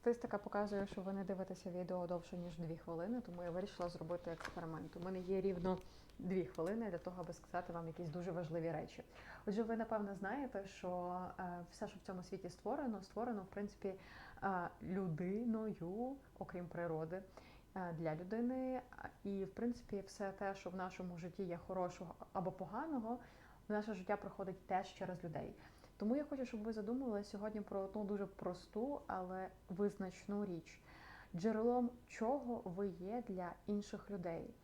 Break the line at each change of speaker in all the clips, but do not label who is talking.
Статистика показує, що ви не дивитеся відео довше ніж 2 хвилини, тому я вирішила зробити експеримент. У мене є рівно 2 хвилини для того, аби сказати вам якісь дуже важливі речі. Отже, ви напевно знаєте, що е, все, що в цьому світі створено, створено в принципі е, людиною, окрім природи. е, Для людини, і в принципі, все те, що в нашому житті є хорошого або поганого, наше життя проходить теж через людей. Тому я хочу, щоб ви задумали сьогодні про одну дуже просту, але визначну річ, джерелом чого ви є для інших людей.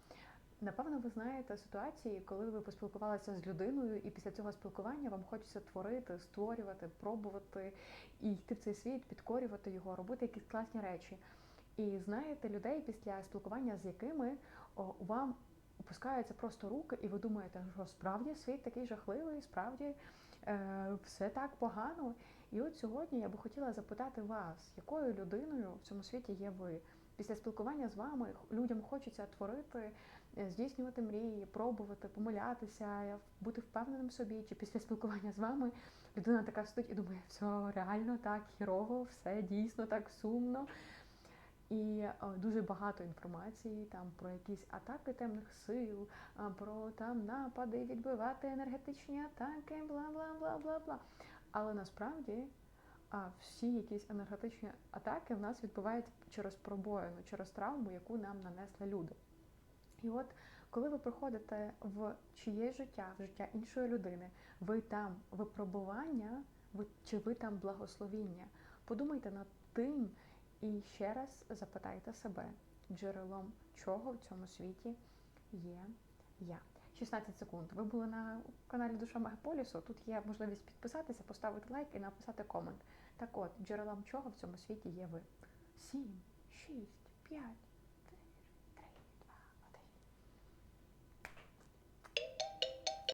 Напевно, ви знаєте ситуації, коли ви поспілкувалися з людиною, і після цього спілкування вам хочеться творити, створювати, пробувати і йти в цей світ, підкорювати його, робити якісь класні речі. І знаєте людей, після спілкування з якими вам опускаються просто руки, і ви думаєте, що справді світ такий жахливий, справді е, все так погано. І от сьогодні я би хотіла запитати вас, якою людиною в цьому світі є ви? Після спілкування з вами людям хочеться творити, е, здійснювати мрії, пробувати, помилятися, бути впевненим в собі. Чи після спілкування з вами людина така стоїть і думає, все реально так хірово, все дійсно так сумно. І е, дуже багато інформації там про якісь атаки темних сил, про там напади, відбивати енергетичні атаки, бла бла бла бла бла. Але насправді всі якісь енергетичні атаки в нас відбуваються через пробоїну, через травму, яку нам нанесли люди. І от коли ви приходите в чиєсь життя, в життя іншої людини, ви там випробування, ви, чи ви там благословіння. Подумайте над тим і ще раз запитайте себе, джерелом чого в цьому світі є я. 16 секунд. Ви були на каналі Душа Мегаполісу. Тут є можливість підписатися, поставити лайк і написати комент. Так от, джерелом чого в цьому світі є ви? 7, 6, 5,